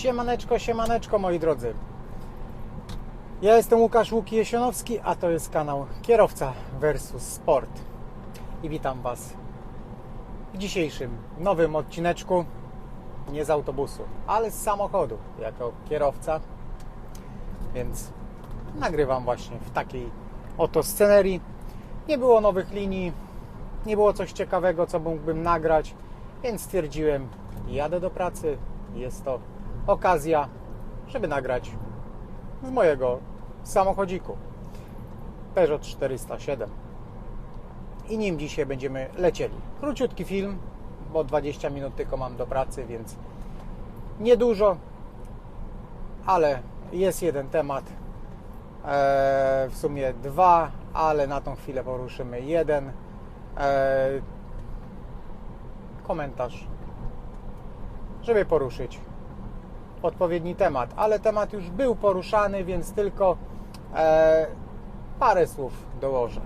Siemaneczko, siemaneczko moi drodzy. Ja jestem Łukasz Łuki Jesionowski, a to jest kanał Kierowca versus Sport. I witam Was w dzisiejszym nowym odcineczku. Nie z autobusu, ale z samochodu, jako kierowca. Więc nagrywam właśnie w takiej oto scenerii. Nie było nowych linii, nie było coś ciekawego, co mógłbym nagrać, więc stwierdziłem, jadę do pracy. Jest to okazja, żeby nagrać z mojego samochodziku Peugeot 407. I nim dzisiaj będziemy lecieli. Króciutki film, bo 20 minut tylko mam do pracy, więc niedużo, ale jest jeden temat. Eee, w sumie dwa, ale na tą chwilę poruszymy jeden. Eee, komentarz, żeby poruszyć odpowiedni temat, ale temat już był poruszany, więc tylko e, parę słów dołożę.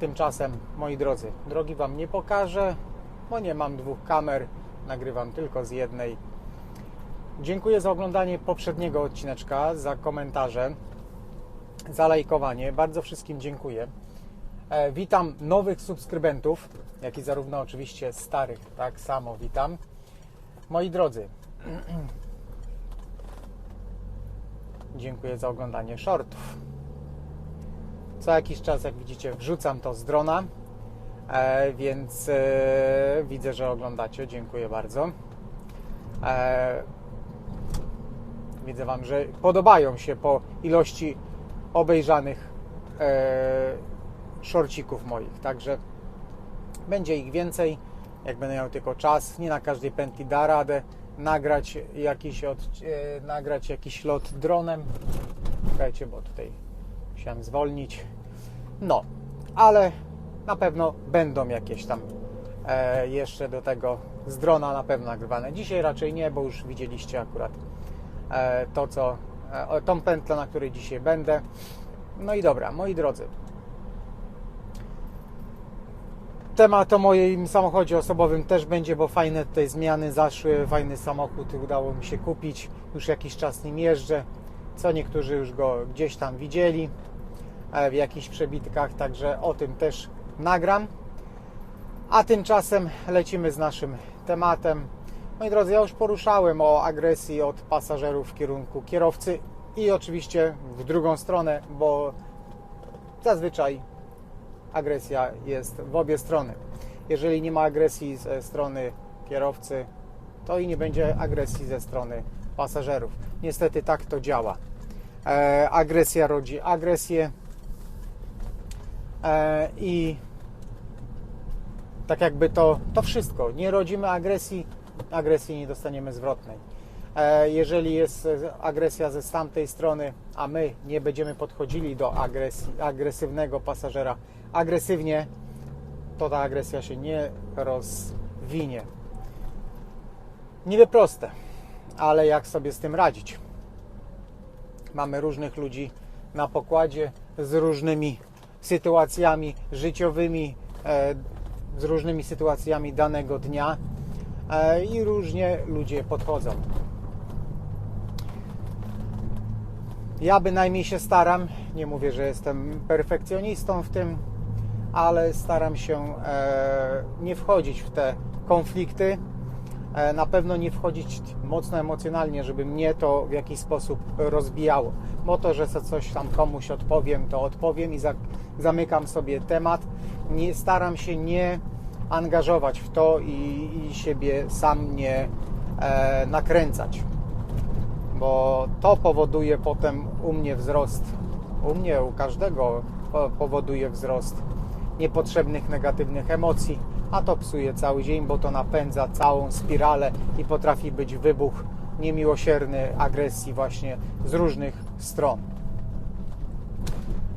Tymczasem, moi drodzy, drogi Wam nie pokażę, bo nie mam dwóch kamer, nagrywam tylko z jednej. Dziękuję za oglądanie poprzedniego odcineczka, za komentarze, za lajkowanie. Bardzo wszystkim dziękuję. E, witam nowych subskrybentów, jak i zarówno oczywiście starych, tak samo witam. Moi drodzy, Dziękuję za oglądanie shortów. Co jakiś czas, jak widzicie, wrzucam to z drona, e, więc e, widzę, że oglądacie. Dziękuję bardzo. E, widzę Wam, że podobają się po ilości obejrzanych shorcików moich, także będzie ich więcej, jak będę miał tylko czas. Nie na każdej pętli da radę nagrać jakiś, od, e, nagrać jakiś lot dronem. Czekajcie, bo tutaj musiałem zwolnić. No, ale na pewno będą jakieś tam e, jeszcze do tego z drona na pewno nagrywane. Dzisiaj raczej nie, bo już widzieliście akurat e, to, co e, tą pętlę, na której dzisiaj będę. No i dobra, moi drodzy, Temat o moim samochodzie osobowym też będzie, bo fajne tutaj zmiany zaszły, fajny samochód udało mi się kupić, już jakiś czas nim jeżdżę, co niektórzy już go gdzieś tam widzieli e, w jakichś przebitkach, także o tym też nagram. A tymczasem lecimy z naszym tematem. Moi drodzy, ja już poruszałem o agresji od pasażerów w kierunku kierowcy i oczywiście w drugą stronę, bo zazwyczaj agresja jest w obie strony. Jeżeli nie ma agresji ze strony kierowcy, to i nie będzie agresji ze strony pasażerów. Niestety tak to działa. E, agresja rodzi agresję e, i tak jakby to, to wszystko. Nie rodzimy agresji, agresji nie dostaniemy zwrotnej. E, jeżeli jest agresja ze tamtej strony, a my nie będziemy podchodzili do agresywnego pasażera agresywnie, to ta agresja się nie rozwinie. Niby proste, ale jak sobie z tym radzić? Mamy różnych ludzi na pokładzie z różnymi sytuacjami życiowymi, e, z różnymi sytuacjami danego dnia e, i różnie ludzie podchodzą. Ja bynajmniej się staram, nie mówię, że jestem perfekcjonistą w tym, ale staram się e, nie wchodzić w te konflikty. E, na pewno nie wchodzić mocno emocjonalnie, żeby mnie to w jakiś sposób rozbijało. Bo to, że coś tam komuś odpowiem, to odpowiem i zamykam sobie temat. Nie, staram się nie angażować w to i, i siebie sam nie e, nakręcać, bo to powoduje potem u mnie wzrost, u mnie, u każdego powoduje wzrost niepotrzebnych negatywnych emocji, a to psuje cały dzień, bo to napędza całą spiralę i potrafi być wybuch niemiłosierny agresji właśnie z różnych stron.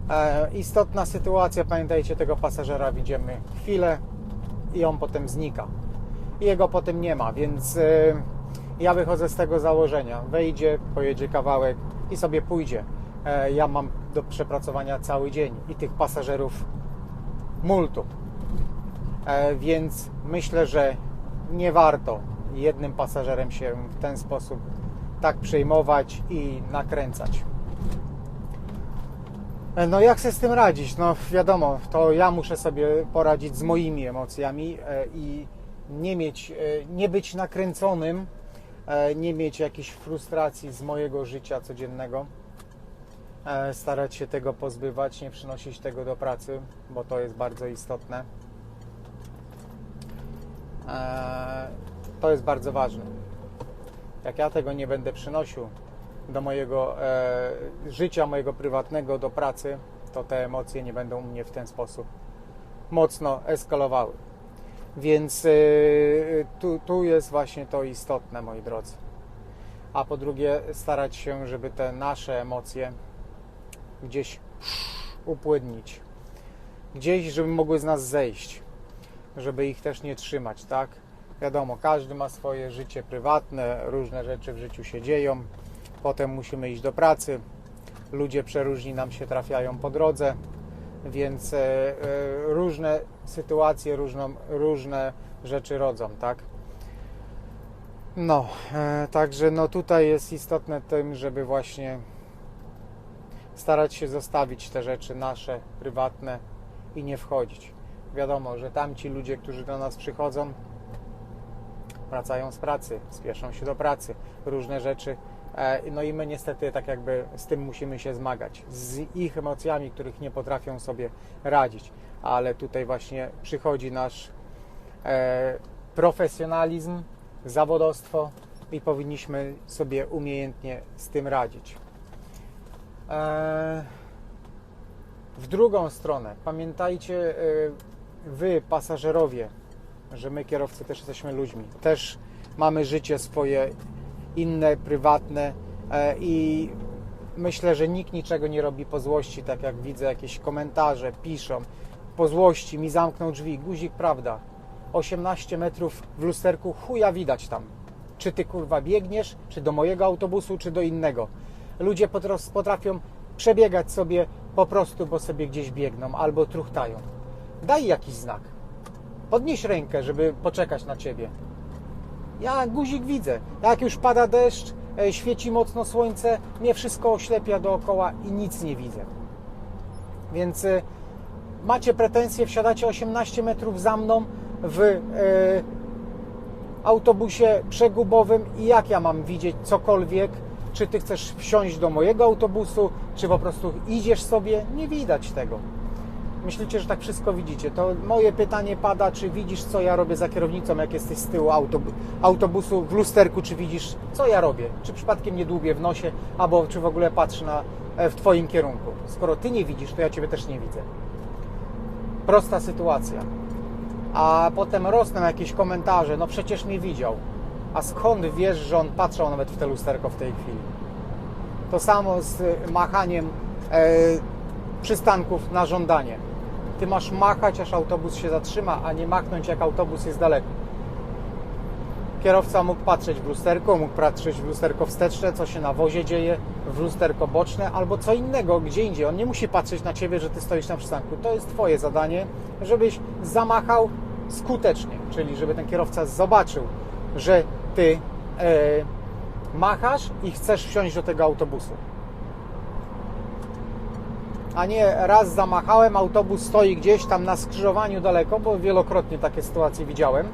E, istotna sytuacja, pamiętajcie, tego pasażera widzimy chwilę i on potem znika. I jego potem nie ma, więc e, ja wychodzę z tego założenia. Wejdzie, pojedzie kawałek i sobie pójdzie. E, ja mam do przepracowania cały dzień i tych pasażerów multum. E, więc myślę, że nie warto jednym pasażerem się w ten sposób tak przejmować i nakręcać. E, No jak sobie z tym radzić? No wiadomo, to ja muszę sobie poradzić z moimi emocjami i nie mieć, nie być nakręconym, nie mieć jakiejś frustracji z mojego życia codziennego. E, Starać się tego pozbywać, nie przynosić tego do pracy, bo to jest bardzo istotne. E, To jest bardzo ważne. Jak ja tego nie będę przynosił do mojego e, życia, mojego prywatnego, do pracy, to te emocje nie będą u mnie w ten sposób mocno eskalowały. Więc e, tu, tu jest właśnie to istotne, moi drodzy. A po drugie, starać się, żeby te nasze emocje gdzieś upłynnić. Gdzieś, żeby mogły z nas zejść. Żeby ich też nie trzymać, tak? Wiadomo, każdy ma swoje życie prywatne, różne rzeczy w życiu się dzieją. Potem musimy iść do pracy. Ludzie przeróżni nam się trafiają po drodze, więc e, e, różne sytuacje, różną, różne rzeczy rodzą, tak? No, e, także no tutaj jest istotne tym, żeby właśnie starać się zostawić te rzeczy nasze, prywatne i nie wchodzić. Wiadomo, że tamci ludzie, którzy do nas przychodzą, wracają z pracy, spieszą się do pracy, różne rzeczy. E, No i my niestety tak jakby z tym musimy się zmagać, z ich emocjami, których nie potrafią sobie radzić. Ale tutaj właśnie przychodzi nasz e, profesjonalizm, zawodostwo i powinniśmy sobie umiejętnie z tym radzić. E, w drugą stronę, pamiętajcie, wy, pasażerowie, że my, kierowcy, też jesteśmy ludźmi. Też mamy życie swoje inne, prywatne e, i myślę, że nikt niczego nie robi po złości, tak jak widzę jakieś komentarze, piszą, po złości mi zamknął drzwi, guzik, prawda, 18 metrów w lusterku, chuja widać tam. Czy ty kurwa biegniesz, czy do mojego autobusu, czy do innego. Ludzie potrafią przebiegać sobie po prostu, bo sobie gdzieś biegną albo truchtają. Daj jakiś znak. Podnieś rękę, żeby poczekać na ciebie. Ja guzik widzę. Jak już pada deszcz, e, świeci mocno słońce, mnie wszystko oślepia dookoła i nic nie widzę. Więc e, macie pretensje, wsiadacie 18 metrów za mną w e, autobusie przegubowym i jak ja mam widzieć cokolwiek, czy ty chcesz wsiąść do mojego autobusu, czy po prostu idziesz sobie, nie widać tego. Myślicie, że tak wszystko widzicie. To moje pytanie pada, czy widzisz, co ja robię za kierownicą, jak jesteś z tyłu autobu- autobusu w lusterku, czy widzisz, co ja robię? Czy przypadkiem nie dłubię w nosie, albo czy w ogóle patrzę na, e, w Twoim kierunku? Skoro Ty nie widzisz, to ja Ciebie też nie widzę. Prosta sytuacja. A potem rosną jakieś komentarze, no przecież mnie widział. A skąd wiesz, że on patrzył nawet w te lusterko w tej chwili? To samo z e, machaniem e, przystanków na żądanie. Ty masz machać, aż autobus się zatrzyma, a nie machnąć, jak autobus jest daleko. Kierowca mógł patrzeć w lusterko, mógł patrzeć w lusterko wsteczne, co się na wozie dzieje, w lusterko boczne albo co innego, gdzie indziej. On nie musi patrzeć na ciebie, że ty stoisz na przystanku. To jest twoje zadanie, żebyś zamachał skutecznie, czyli żeby ten kierowca zobaczył, że ty e, machasz i chcesz wsiąść do tego autobusu a nie raz zamachałem, autobus stoi gdzieś tam na skrzyżowaniu daleko, bo wielokrotnie takie sytuacje widziałem,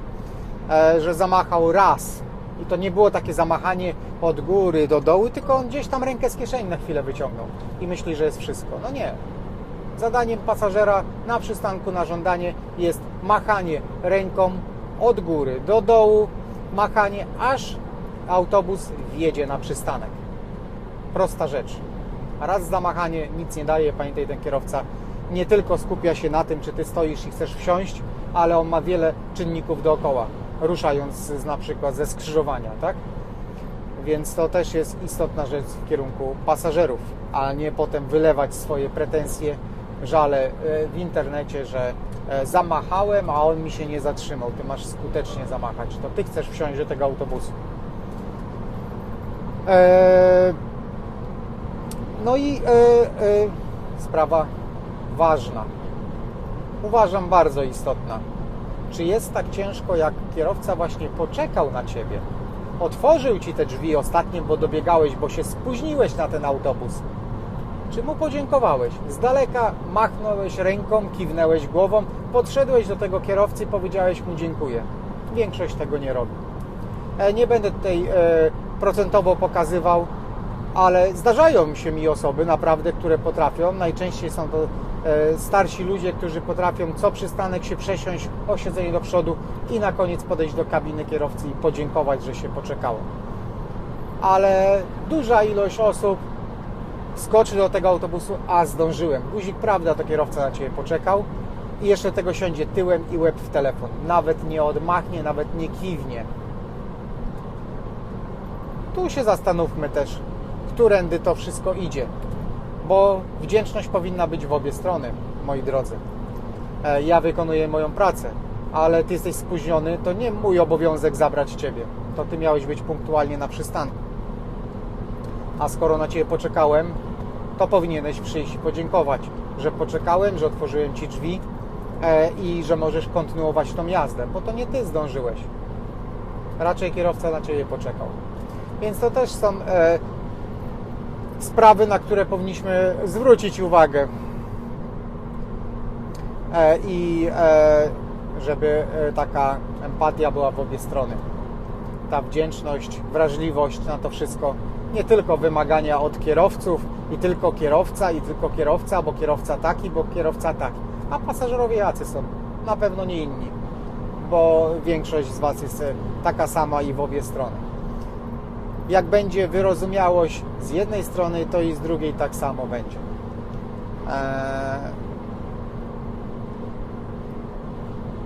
e, że zamachał raz i to nie było takie zamachanie od góry do dołu, tylko on gdzieś tam rękę z kieszeni na chwilę wyciągnął i myśli, że jest wszystko. No nie. Zadaniem pasażera na przystanku na żądanie jest machanie ręką od góry do dołu, machanie aż autobus wjedzie na przystanek. Prosta rzecz. Raz zamachanie nic nie daje, pamiętaj ten kierowca nie tylko skupia się na tym, czy ty stoisz i chcesz wsiąść, ale on ma wiele czynników dookoła, ruszając z, na przykład ze skrzyżowania, tak? Więc to też jest istotna rzecz w kierunku pasażerów, a nie potem wylewać swoje pretensje, żale e, w internecie, że e, zamachałem, a on mi się nie zatrzymał. Ty masz skutecznie zamachać. To ty chcesz wsiąść do tego autobusu. Eee, no i e, e, sprawa ważna. Uważam bardzo istotna. Czy jest tak ciężko, jak kierowca właśnie poczekał na ciebie, otworzył ci te drzwi ostatnie, bo dobiegałeś, bo się spóźniłeś na ten autobus, czy mu podziękowałeś? Z daleka machnąłeś ręką, kiwnęłeś głową, podszedłeś do tego kierowcy i powiedziałeś mu dziękuję. Większość tego nie robi. E, Nie będę tutaj procentowo pokazywał, ale zdarzają się mi osoby naprawdę, które potrafią. Najczęściej są to e, starsi ludzie, którzy potrafią co przystanek się przesiąść o siedzenie do przodu i na koniec podejść do kabiny kierowcy i podziękować, że się poczekało. Ale duża ilość osób skoczy do tego autobusu, a zdążyłem. Guzik, prawda, to kierowca na Ciebie poczekał i jeszcze tego siądzie tyłem i łeb w telefon. Nawet nie odmachnie, nawet nie kiwnie. Tu się zastanówmy też, którędy to wszystko idzie, bo wdzięczność powinna być w obie strony, moi drodzy. E, Ja wykonuję moją pracę, ale Ty jesteś spóźniony, to nie mój obowiązek zabrać Ciebie. To Ty miałeś być punktualnie na przystanku. A skoro na Ciebie poczekałem, to powinieneś przyjść i podziękować, że poczekałem, że otworzyłem Ci drzwi e, i że możesz kontynuować tą jazdę, bo to nie Ty zdążyłeś. Raczej kierowca na Ciebie poczekał. Więc to też są e, sprawy, na które powinniśmy zwrócić uwagę. E, I e, żeby e, taka empatia była w obie strony. Ta wdzięczność, wrażliwość na to wszystko. Nie tylko wymagania od kierowców i tylko kierowca i tylko kierowca, bo kierowca taki, bo kierowca taki. A pasażerowie jacy są? Na pewno nie inni, bo większość z Was jest taka sama i w obie strony jak będzie wyrozumiałość z jednej strony, to i z drugiej tak samo będzie. Eee...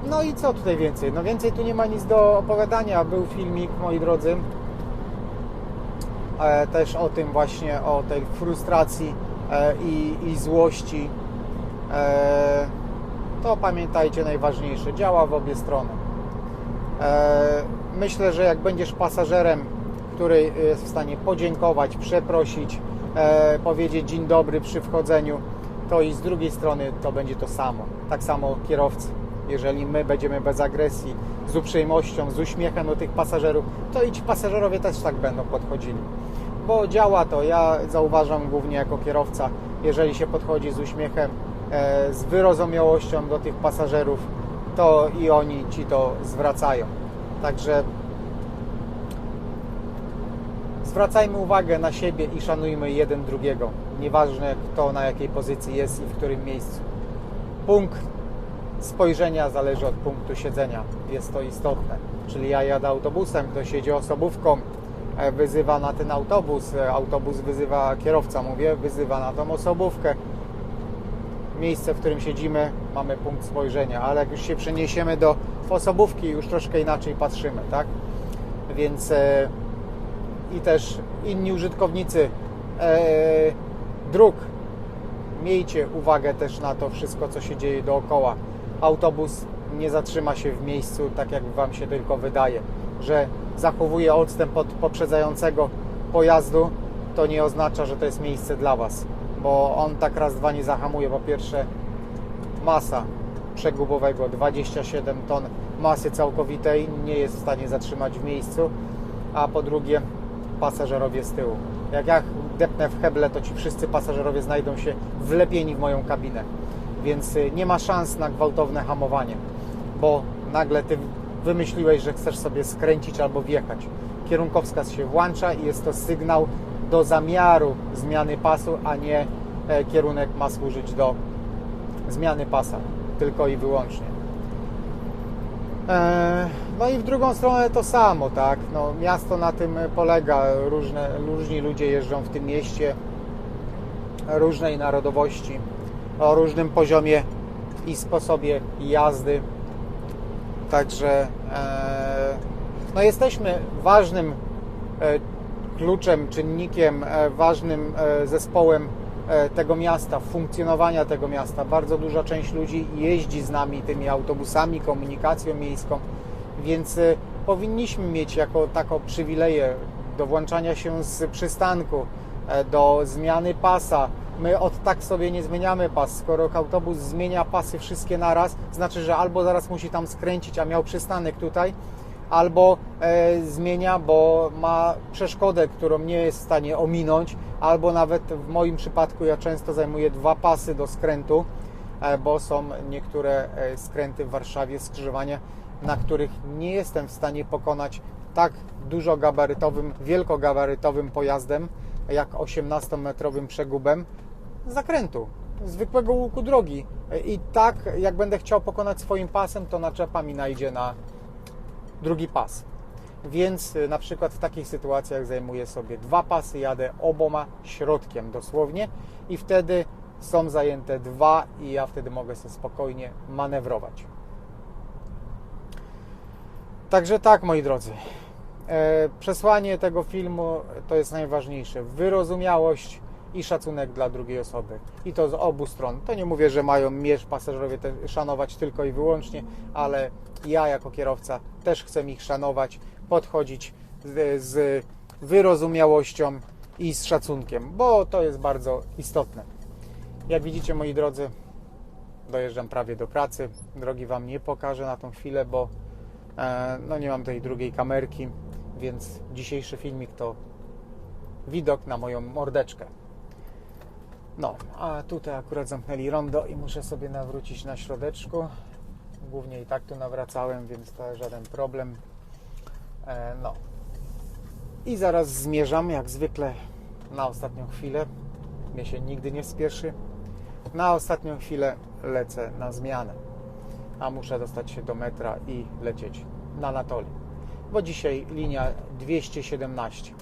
No i co tutaj więcej? No więcej tu nie ma nic do opowiadania. Był filmik, moi drodzy, e, też o tym właśnie, o tej frustracji e, i, i złości. E, to pamiętajcie najważniejsze, działa w obie strony. Myślę, że jak będziesz pasażerem który jest w stanie podziękować, przeprosić, e, powiedzieć dzień dobry przy wchodzeniu, to i z drugiej strony to będzie to samo. Tak samo kierowcy. Jeżeli my będziemy bez agresji, z uprzejmością, z uśmiechem do tych pasażerów, to i ci pasażerowie też tak będą podchodzili. Bo działa to. Ja zauważam głównie jako kierowca, jeżeli się podchodzi z uśmiechem, e, z wyrozumiałością do tych pasażerów, to i oni ci to zwracają. Także zwracajmy uwagę na siebie i szanujmy jeden drugiego. Nieważne kto na jakiej pozycji jest i w którym miejscu. Punkt spojrzenia zależy od punktu siedzenia. Jest to istotne. Czyli ja jadę autobusem, ktoś jedzie osobówką, e, wyzywa na ten autobus, e, autobus wyzywa kierowca, mówię, wyzywa na tą osobówkę. Miejsce, w którym siedzimy, mamy punkt spojrzenia, ale jak już się przeniesiemy do osobówki, już troszkę inaczej patrzymy, tak? Więc e, i też inni użytkownicy e, dróg, miejcie uwagę też na to wszystko, co się dzieje dookoła. Autobus nie zatrzyma się w miejscu, tak jak Wam się tylko wydaje, że zachowuje odstęp od poprzedzającego pojazdu, to nie oznacza, że to jest miejsce dla Was, bo on tak raz, dwa nie zahamuje. Po pierwsze, masa przegubowego 27 ton masy całkowitej nie jest w stanie zatrzymać w miejscu, a po drugie pasażerowie z tyłu. Jak ja depnę w heble, to ci wszyscy pasażerowie znajdą się wlepieni w moją kabinę. Więc y, nie ma szans na gwałtowne hamowanie, bo nagle ty wymyśliłeś, że chcesz sobie skręcić albo wjechać. Kierunkowskaz się włącza i jest to sygnał do zamiaru zmiany pasu, a nie e, kierunek ma służyć do zmiany pasa, tylko i wyłącznie. E, No i w drugą stronę to samo, tak? No, miasto na tym polega. Różne, różni ludzie jeżdżą w tym mieście różnej narodowości, o różnym poziomie i sposobie jazdy. Także e, no jesteśmy ważnym e, kluczem, czynnikiem, ważnym zespołem tego miasta, funkcjonowania tego miasta. Bardzo duża część ludzi jeździ z nami tymi autobusami, komunikacją miejską, więc e, powinniśmy mieć jako taką przywileję do włączania się z przystanku, e, do zmiany pasa. My od tak sobie nie zmieniamy pas. Skoro autobus zmienia pasy wszystkie naraz, znaczy, że albo zaraz musi tam skręcić, a miał przystanek tutaj, albo e, zmienia, bo ma przeszkodę, którą nie jest w stanie ominąć, albo nawet w moim przypadku ja często zajmuję dwa pasy do skrętu, e, bo są niektóre e, skręty w Warszawie, skrzyżowania, na których nie jestem w stanie pokonać tak dużo gabarytowym, wielkogabarytowym pojazdem, jak 18-metrowym przegubem zakrętu, zwykłego łuku drogi. I tak, jak będę chciał pokonać swoim pasem, to naczepa mi najdzie na drugi pas. Więc y, na przykład w takich sytuacjach zajmuję sobie dwa pasy, jadę oboma środkiem dosłownie i wtedy są zajęte dwa i ja wtedy mogę sobie spokojnie manewrować. Także tak, moi drodzy. E, przesłanie tego filmu to jest najważniejsze. Wyrozumiałość i szacunek dla drugiej osoby. I to z obu stron. To nie mówię, że mają mnie pasażerowie szanować tylko i wyłącznie, ale ja jako kierowca też chcę ich szanować, podchodzić z, wyrozumiałością i z szacunkiem, bo to jest bardzo istotne. Jak widzicie, moi drodzy, dojeżdżam prawie do pracy. Drogi Wam nie pokażę na tą chwilę, bo e, no nie mam tej drugiej kamerki, więc dzisiejszy filmik to widok na moją mordeczkę. No, a tutaj akurat zamknęli rondo i muszę sobie nawrócić na środeczku. Głównie i tak tu nawracałem, więc to żaden problem. E, no. I zaraz zmierzam, jak zwykle, na ostatnią chwilę. Mnie się nigdy nie spieszy. Na ostatnią chwilę lecę na zmianę. A muszę dostać się do metra i lecieć na Anatolii. Bo dzisiaj linia 217.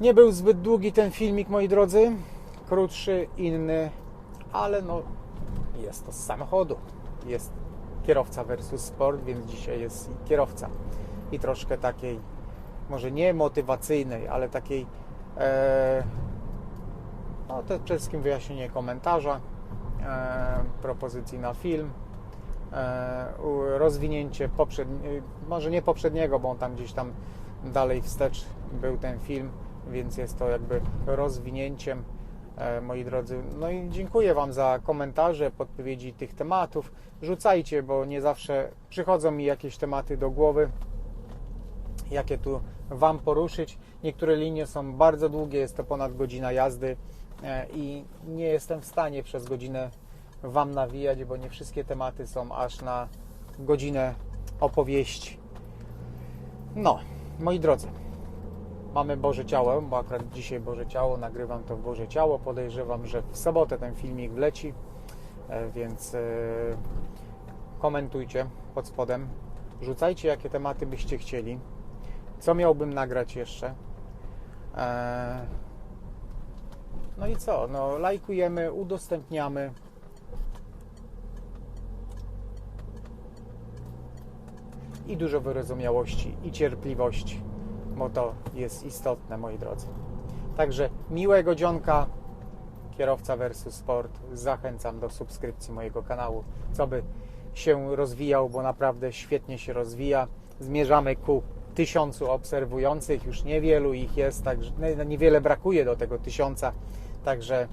Nie był zbyt długi ten filmik, moi drodzy. Krótszy, inny, ale no jest to z samochodu. Jest kierowca versus sport, więc dzisiaj jest i kierowca. I troszkę takiej, może nie motywacyjnej, ale takiej e, no to przede wszystkim wyjaśnienie komentarza, e, propozycji na film, e, rozwinięcie poprzedni, może nie poprzedniego, bo on tam gdzieś tam dalej wstecz był ten film, więc jest to jakby rozwinięciem, moi drodzy. No i dziękuję Wam za komentarze, podpowiedzi tych tematów. Rzucajcie, bo nie zawsze przychodzą mi jakieś tematy do głowy, jakie tu Wam poruszyć. Niektóre linie są bardzo długie, jest to ponad godzina jazdy e, i nie jestem w stanie przez godzinę Wam nawijać, bo nie wszystkie tematy są aż na godzinę opowieści. No, moi drodzy, mamy Boże Ciało, bo akurat dzisiaj Boże Ciało, nagrywam to w Boże Ciało. Podejrzewam, że w sobotę ten filmik wleci, e, więc e, komentujcie pod spodem. Rzucajcie, jakie tematy byście chcieli. Co miałbym nagrać jeszcze? E, No i co? No, lajkujemy, udostępniamy. I dużo wyrozumiałości i cierpliwości, bo to jest istotne, moi drodzy. Także miłego dzionka, kierowca versus sport. Zachęcam do subskrypcji mojego kanału, co by się rozwijał, bo naprawdę świetnie się rozwija. Zmierzamy ku tysiącu obserwujących, już niewielu ich jest, także no, niewiele brakuje do tego tysiąca. Także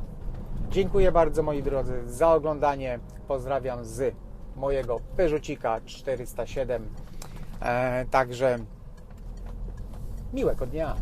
dziękuję bardzo moi drodzy za oglądanie. Pozdrawiam z mojego Peugeotika 407. E, także miłego dnia.